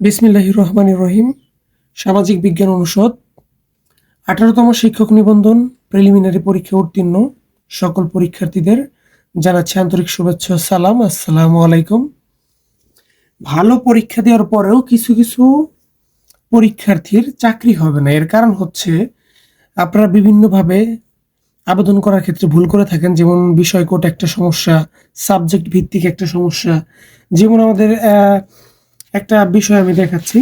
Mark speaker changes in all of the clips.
Speaker 1: বিসমিল্লাহ রহমান রহিম। সামাজিক বিজ্ঞান অনুষদ। আঠারোতম শিক্ষক নিবন্ধন, প্রিলিমিনারি পরীক্ষা উত্তীর্ণ সকল পরীক্ষার্থীদের জানাচ্ছি আন্তরিক শুভেচ্ছা সালাম। আসসালামু আলাইকুম। ভালো পরীক্ষা দেওয়ার পরেও কিছু কিছু পরীক্ষার্থীর চাকরি হবে না। এর কারণ হচ্ছে আপনারা বিভিন্নভাবে আবেদন করার ক্ষেত্রে ভুল করে থাকেন। যেমন বিষয় কোট একটা সমস্যা, সাবজেক্ট ভিত্তিক একটা সমস্যা। যেমন আমাদের একটা বিষয় আমি দেখাচ্ছি।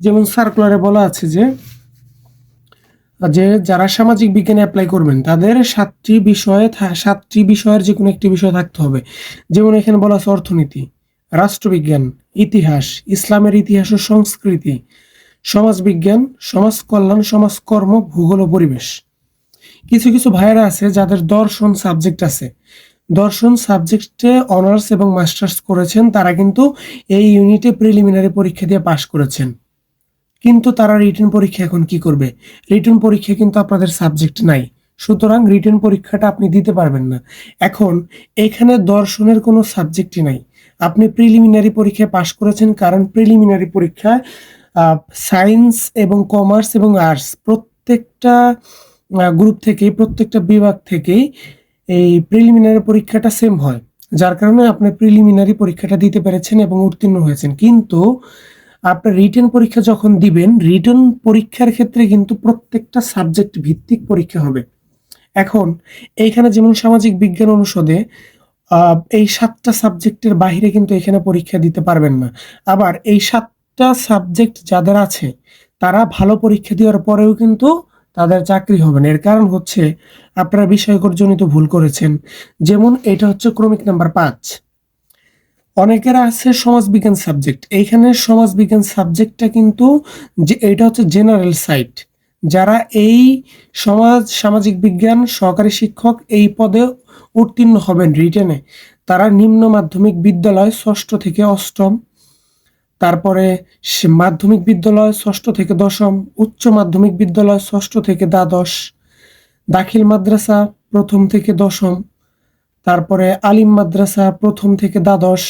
Speaker 1: যেমন সার্কুলারে বলা আছে যে যে যারা সামাজিক বিজ্ঞানে অ্যাপ্লাই করবেন, তাদের সাতটি বিষয়ে সাতটি বিষয়ের যে কোনো একটি বিষয় থাকতে হবে। যেমন এখানে বলা আছে অর্থনীতি, রাষ্ট্রবিজ্ঞান, ইতিহাস, ইসলামের ইতিহাস ও সংস্কৃতি, সমাজবিজ্ঞান সমাজ কল্যাণ সমাজকর্ম, ভূগোল ও পরিবেশ। কিছু কিছু ভাইয়েরা আছে যাদের দর্শন সাবজেক্ট আছে। দর্শন সাবজেক্টে অনার্স এবং মাস্টার্স করেছেন, তারা কিন্তু এই ইউনিটে প্রিলিমিনারি পরীক্ষা দিয়ে পাশ করেছেন। কিন্তু তারা রিটেন পরীক্ষা এখন কি করবে? রিটেন পরীক্ষা কিন্তু আপনাদের সাবজেক্ট নাই। সুতরাং রিটেন পরীক্ষাটা আপনি দিতে পারবেন না। এখন এখানে দর্শনের কোনো সাবজেক্টই নাই। আপনি প্রিলিমিনারি পরীক্ষায় পাশ করেছেন কারণ প্রিলিমিনারি পরীক্ষায় সায়েন্স এবং কমার্স এবং আর্টস প্রত্যেকটা গ্রুপ থেকেই, প্রত্যেকটা বিভাগ থেকেই এই প্রিলিমিনারি পরীক্ষাটা সেম হয়। যার কারণে আপনি প্রিলিমিনারি পরীক্ষাটা দিতে পেরেছেন এবং উত্তীর্ণ হয়েছেন। কিন্তু আপনার রিটেন পরীক্ষা যখন দিবেন রিটেন পরীক্ষার ক্ষেত্রে কিন্তু প্রত্যেকটা সাবজেক্ট ভিত্তিক পরীক্ষা হবে। এখন এইখানে যেমন সামাজিক বিজ্ঞান অনুষদে এই সাতটা সাবজেক্টের বাইরে কিন্তু এখানে পরীক্ষা দিতে পারবেন না। আবার এই সাতটা সাবজেক্ট যাদের আছে, তারা ভালো পরীক্ষা দেওয়ার পরেও কিন্তু তাদের চাকরি হবে না। এর কারণ হচ্ছে আপনারা বিষয়কজনিত ভুল করেছেন। যেমন এটা হচ্ছে ক্রমিক নাম্বার পাঁচ। অনেকের আছে সমাজবিজ্ঞান সাবজেক্ট। এইখানে সমাজবিজ্ঞান সাবজেক্টটা কিন্তু যে, এটা হচ্ছে জেনারেল সাইট। যারা এই সমাজ, সামাজিক বিজ্ঞান সহকারী শিক্ষক এই পদে উত্তীর্ণ হবেন রিটেনে, তারা নিম্ন মাধ্যমিক বিদ্যালয় ষষ্ঠ থেকে অষ্টম তারপরে মাধ্যমিক বিদ্যালয় ষষ্ঠ থেকে দশম, উচ্চ মাধ্যমিক বিদ্যালয় ষষ্ঠ থেকে দ্বাদশ, দাখিল মাদ্রাসা প্রথম থেকে দশম, তারপরে আলিম মাদ্রাসা প্রথম থেকে দ্বাদশ,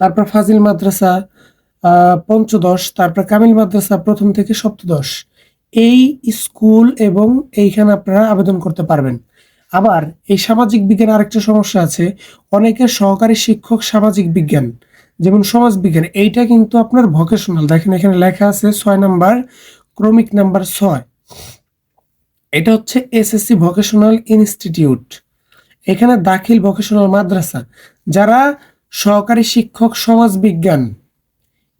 Speaker 1: তারপর ফাজিল মাদ্রাসা পঞ্চদশ, তারপর কামিল মাদ্রাসা প্রথম থেকে সপ্তদশ। এই স্কুল এবং এইখানে আপনারা আবেদন করতে পারবেন। আবার এই সামাজিক বিজ্ঞান আরেকটা সমস্যা আছে, অনেকের সহকারী শিক্ষক সামাজিক বিজ্ঞান। যেমন সমাজবিজ্ঞান, এইটা কিন্তু আপনার ভোকেশনাল দেখেন এখানে লেখা আছে ছয় নাম্বার, ক্রমিক নাম্বার ছয়। এটা হচ্ছে এসএসসি ভোকেশনাল ইনস্টিটিউট এখানে দাখিল ভোকেশনাল মাদ্রাসা। যারা সহকারী শিক্ষক সমাজ বিজ্ঞান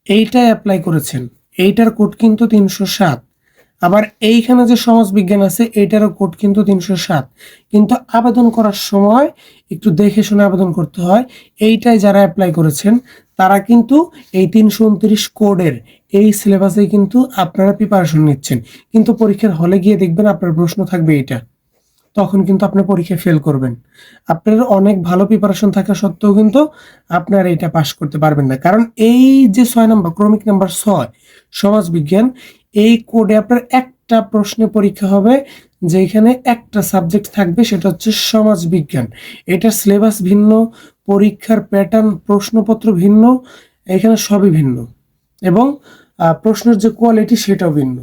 Speaker 1: এইটাই অ্যাপ্লাই করেছেন। এইটার কোড কিন্তু তিনশো সাত। আবার এইখানে যে সমাজ বিজ্ঞান আছে, এইটারও কোড কিন্তু তিনশো সাত। কিন্তু আবেদন করার সময় একটু দেখে শুনে আবেদন করতে হয়। এইটাই যারা অ্যাপ্লাই করেছেন, তারা কিন্তু এই তিনশো উনত্রিশ কোডের এই সিলেবাসে কিন্তু আপনারা প্রিপারেশন নিচ্ছেন। কিন্তু পরীক্ষার হলে গিয়ে দেখবেন আপনার প্রশ্ন থাকবে এইটা। তখন কিন্তু আপনি পরীক্ষায় ফেল করবেন। আপনার অনেক ভালো প্রিপারেশন থাকা সত্ত্বেও কিন্তু আপনার এটা পাশ করতে পারবেন না। কারণ এই যে ছয় নাম্বার, ক্রমিক নাম্বার ছয় সমাজ বিজ্ঞান এই কোডে আপনার একটা প্রশ্নে পরীক্ষা হবে, যেখানে একটা সাবজেক্ট থাকবে, সেটা হচ্ছে সমাজ বিজ্ঞান এটার সিলেবাস ভিন্ন, পরীক্ষার প্যাটার্ন প্রশ্নপত্র ভিন্ন, এখানে সবই ভিন্ন। এবং প্রশ্নের যে কোয়ালিটি সেটাও ভিন্ন।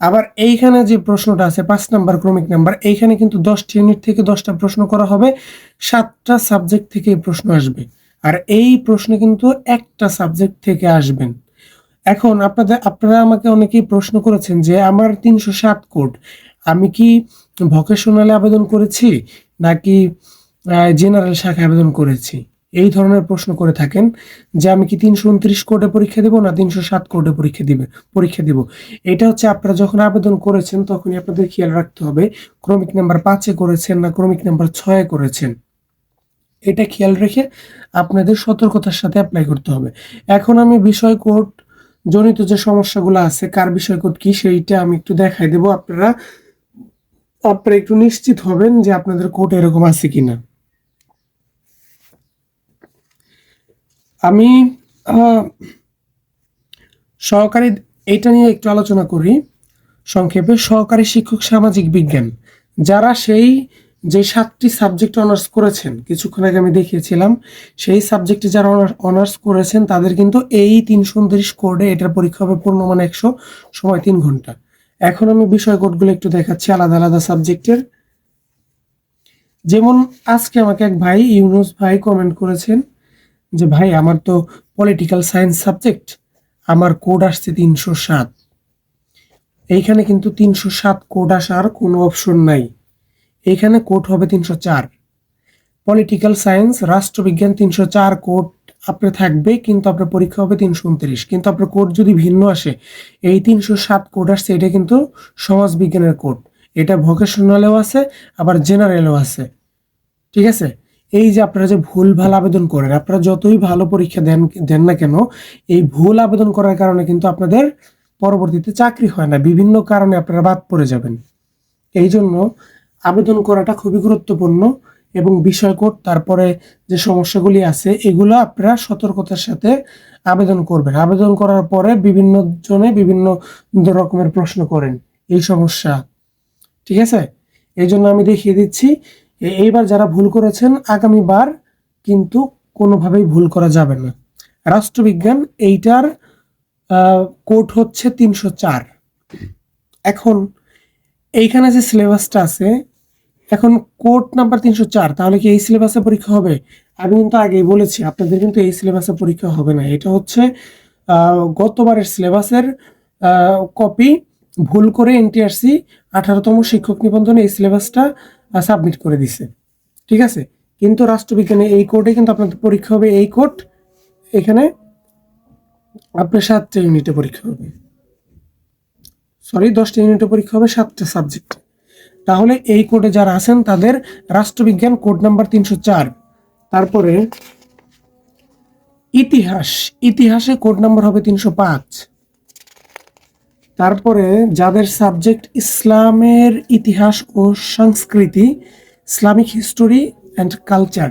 Speaker 1: আবার এইখানে যে প্রশ্নটা আছে, পাঁচ নাম্বার ক্রমিক নাম্বার, এইখানে কিন্তু দশটি ইউনিট থেকে দশটা প্রশ্ন করা হবে, সাতটা সাবজেক্ট থেকে প্রশ্ন আসবে। আর এই প্রশ্নে কিন্তু একটা সাবজেক্ট থেকে আসবেন। এখন আপনাদের, আপনারা আমাকে অনেকেই প্রশ্ন করেছেন যে আমার তিনশো সাত কোড, আমি কি ভোকেশনালে আবেদন করেছি নাকি জেনারেল শাখায় আবেদন করেছি? এই ধরনের প্রশ্ন করে থাকেন যে আমি কি তিনশো উনত্রিশ কোর্টে পরীক্ষা দেবো না তিনশো সাত কোডে পরীক্ষা দিবে, পরীক্ষা দিব? এটা হচ্ছে আপনারা যখন আবেদন করেছেন তখনই আপনাদের খেয়াল রাখতে হবে ক্রমিক নাম্বার পাঁচে করেছেন না ক্রমিক নাম্বার ছয়ে করেছেন। এটা খেয়াল রেখে আপনাদের সতর্কতার সাথে অ্যাপ্লাই করতে হবে। এখন আমি বিষয় কোড জনিত যে সমস্যাগুলো আছে, কার বিষয় কোড কি, সেইটা আমি একটু দেখাই দেবো। আপনারা আপনারা একটু নিশ্চিত হবেন যে আপনাদের কোড এরকম আছে কিনা। আমি সহকারী এটা নিয়ে একটু আলোচনা করি। সংক্ষেপে, সহকারী শিক্ষক সামাজিক বিজ্ঞান। যারা সেই যে সাতটি সাবজেক্ট অনার্স করেছেন, কিছুক্ষণ আগে আমি দেখিয়েছিলাম, সেই সাবজেক্টে যারা অনার্স করেছেন, তাদের কিন্তু এই তিনশো উনত্রিশ কোডে এটার পরীক্ষা হবে পূর্ণমান একশো সময় তিন ঘণ্টা। এখন আমি বিষয় কোডগুলো একটু দেখাচ্ছি, আলাদা আলাদা সাবজেক্টের যেমন আজকে আমাকে এক ভাই, ইউনুস ভাই কমেন্ট করেছেন যে, ভাই, আমার তো পলিটিক্যাল সায়েন্স সাবজেক্ট আমার কোড আসছে তিনশো সাত। এইখানে কিন্তু তিনশো সাত কোড আসার কোনো অপশন নাই। এইখানে কোড হবে তিনশো চার। পলিটিক্যাল সায়েন্স রাষ্ট্রবিজ্ঞান তিনশো চার কোড আপনার থাকবে, কিন্তু আপনার পরীক্ষা হবে তিনশো উনত্রিশ। কিন্তু আপনার কোড যদি ভিন্ন আসে, এই তিনশো সাত কোড আসছে, এটা কিন্তু সমাজ বিজ্ঞানের কোড এটা ভোকেশনালেও আছে, আবার জেনারেলও আছে। ঠিক আছে? এই যে আপনারা যে ভুল ভালো আবেদন করেন, আপনারা যতই ভালো পরীক্ষা দেন দেন না কেন, এই ভুল আবেদন করার কারণে কিন্তু আপনাদের পরবর্তীতে চাকরি হয় না। বিভিন্ন কারণে আপনারা বাদ পড়ে যাবেন। এই জন্য আবেদন করাটা খুবই গুরুত্বপূর্ণ এবং বিষয়কোড তারপরে যে সমস্যাগুলি আছে, এগুলো আপনারা সতর্কতার সাথে আবেদন করবেন। আবেদন করার পরে বিভিন্ন জনে বিভিন্ন রকমের প্রশ্ন করেন এই সমস্যা, ঠিক আছে? এই জন্য আমি দেখিয়ে দিচ্ছি এইবার যারা ভুল করেছেন, আগামীবার কিন্তু কোনোভাবেই ভুল করা যাবে না। রাষ্ট্রবিজ্ঞান এইটার কোড হচ্ছে তিনশো চার। এখন এইখানে যে সিলেবাসটা আছে এখন কোড নাম্বার তিনশো চার, তাহলে কি এই সিলেবাসে পরীক্ষা হবে? আমি কিন্তু আগেই বলেছি, আপনাদের কিন্তু এই সিলেবাসে পরীক্ষা হবে না। এটা হচ্ছে গতবারের সিলেবাসের কপি, ভুল করে এনটিআরসি আঠারোতম শিক্ষক নিবন্ধনে এই সিলেবাসটা সাবমিট করে দিছে। ঠিক আছে? কিন্তু রাষ্ট্রবিজ্ঞানে এই কোডে কিন্তু আপনাদের পরীক্ষা হবে, এই কোড, এখানে আপনার সাতটা ইউনিটে পরীক্ষা হবে। সরি, দশটা ইউনিটে পরীক্ষা হবে, সাতটা সাবজেক্ট। তাহলে এই কোডে যারা আছেন তাদের রাষ্ট্রবিজ্ঞান কোড নাম্বার তিনশো চার। তারপরে ইতিহাস, ইতিহাসে কোড নাম্বার হবে তিনশো পাঁচ। তারপরে যাদের সাবজেক্ট ইসলামের ইতিহাস ও সংস্কৃতি, ইসলামিক হিস্টোরি অ্যান্ড কালচার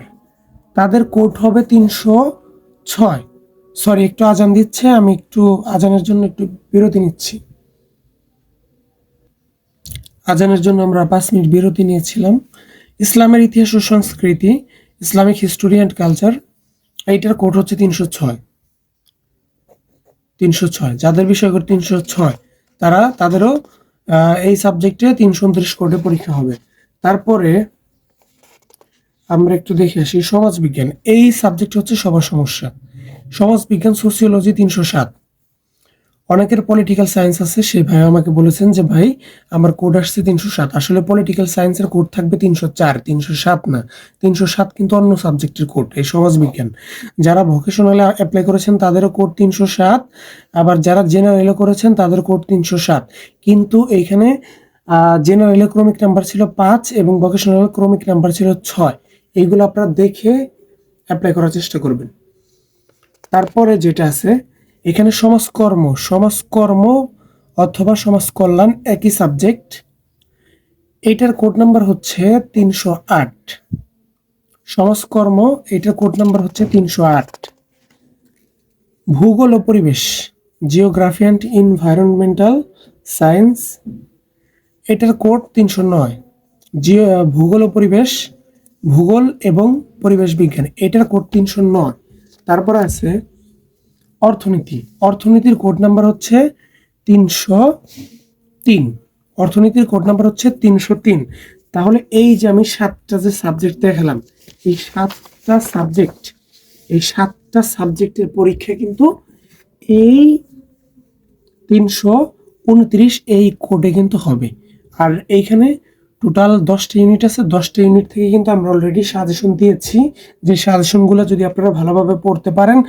Speaker 1: তাদের কোড হবে তিনশো ছয়। সরি একটু আজান দিচ্ছে, আমি একটু আজানের জন্য একটু বিরতি নিচ্ছি। আজানের জন্য আমরা পাঁচ মিনিট বিরতি নিয়েছিলাম। ইসলামের ইতিহাস ও সংস্কৃতি, ইসলামিক হিস্টোরি অ্যান্ড কালচার এইটার কোড হচ্ছে তিনশো ছয়। তিনশো ছয়, যাদের বিষয় করে তিনশো ছয়, তারা তাদেরও এই সাবজেক্টে তিনশো উনত্রিশ কোডে পরীক্ষা হবে। তারপরে আমরা একটু দেখে আসি সমাজবিজ্ঞান। এই সাবজেক্ট হচ্ছে সবার সমস্যা। সমাজবিজ্ঞান সোসিওলজি তিনশো সাত। অনেকের পলিটিক্যাল সায়েন্স আছে, সেই ভাই আমাকে বলেছেন যে, ভাই, আমার কোড আসছে তিনশো সাত। আসলে পলিটিক্যাল সায়েন্সের কোড থাকবে তিনশো চার, তিনশো সাত না। তিনশো সাত কিন্তু অন্য সাবজেক্টের কোড এই সমাজবিজ্ঞান যারা ভোকেশনালে অ্যাপ্লাই করেছেন, তাদেরও কোড তিনশো সাত। আবার যারা জেনারেলে করেছেন, তাদের কোড তিনশো সাত। কিন্তু এইখানে জেনারেলে ক্রমিক নাম্বার ছিল পাঁচ এবং ভোকেশনাল ক্রমিক নাম্বার ছিল ছয়। এইগুলো আপনারা দেখে অ্যাপ্লাই করার চেষ্টা করবেন। তারপরে যেটা আছে এখানে সমাজকর্ম সমাজকর্ম অথবা সমাজ কল্যাণ একই সাবজেক্ট এটার কোড নাম্বার হচ্ছে তিনশো আট। সমাজকর্ম, এটার কোড নাম্বার হচ্ছে তিনশো আট। ভূগোল ও পরিবেশ জিওগ্রাফি অ্যান্ড ইনভায়রনমেন্টাল সায়েন্স এটার কোড তিনশো নয়। জিও ভূগোল ও পরিবেশ, ভূগোল এবং পরিবেশ বিজ্ঞান, এটার কোড তিনশো নয়। তারপর আছে অর্থনীতি। অর্থনীতির কোড নাম্বার হচ্ছে তিনশো তিন। অর্থনীতির কোড নাম্বার হচ্ছে তিনশো তিন। তাহলে এই যে আমি সাতটা যে সাবজেক্ট দেখালাম, এই সাতটা সাবজেক্ট এই সাতটা সাবজেক্টের পরীক্ষা কিন্তু এই তিনশো উনত্রিশ এই কোডে কিন্তু হবে। আর এইখানে টোটাল দশটা ইউনিট আছে, দশটা ইউনিট থেকে কিন্তু আমরা অলরেডি সাজেশন দিয়েছি যে সাজেশনগুলো যদি আপনারা ভালোভাবে পড়তে পারেন,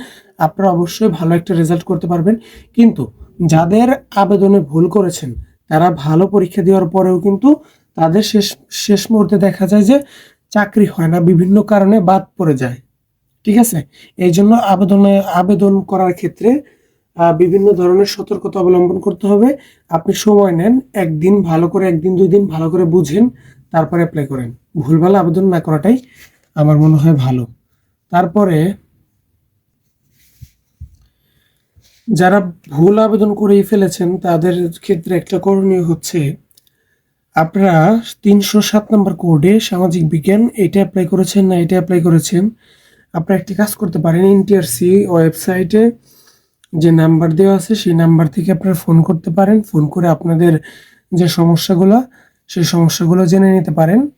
Speaker 1: আপনারা অবশ্যই ভালো একটা রেজাল্ট করতে পারবেন। কিন্তু যাদের আবেদনে ভুল করেছেন, তারা ভালো পরীক্ষা দেওয়ার পরেও কিন্তু তাদের শেষ শেষ মুহূর্তে দেখা যায় যে চাকরি হয় না, বিভিন্ন কারণে বাদ পড়ে যায়। ঠিক আছে? এই জন্য আবেদনে, আবেদন করার ক্ষেত্রে বিভিন্ন ধরনের সতর্কতা অবলম্বন করতে হবে। আপনি সময় নেন, একদিন ভালো করে, একদিন দুই দিন ভালো করে বুঝেন, তারপরে অ্যাপ্লাই করেন। ভুলভাল আবেদন না করাটাই আমার মনে হয় ভালো। তারপরে, যারা ভুল আবেদন করেই ফেলেছেন, তাদের ক্ষেত্রে একটা করণীয় হচ্ছে, আপনারা তিনশো সাত নম্বর কোডে সামাজিক বিজ্ঞান, এটা অ্যাপ্লাই করেছেন না, এটা অ্যাপ্লাই করেছেন, আপনারা একটি কাজ করতে পারেন এনটিআরসি ওয়েবসাইটে যে নাম্বার দেওয়া আছে, সেই নাম্বার থেকে আপনারা ফোন করতে পারেন। ফোন করে আপনাদের যে সমস্যাগুলো, সেই সমস্যাগুলো জেনে নিতে পারেন।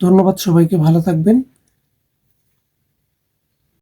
Speaker 1: ধন্যবাদ সবাইকে, ভালো থাকবেন।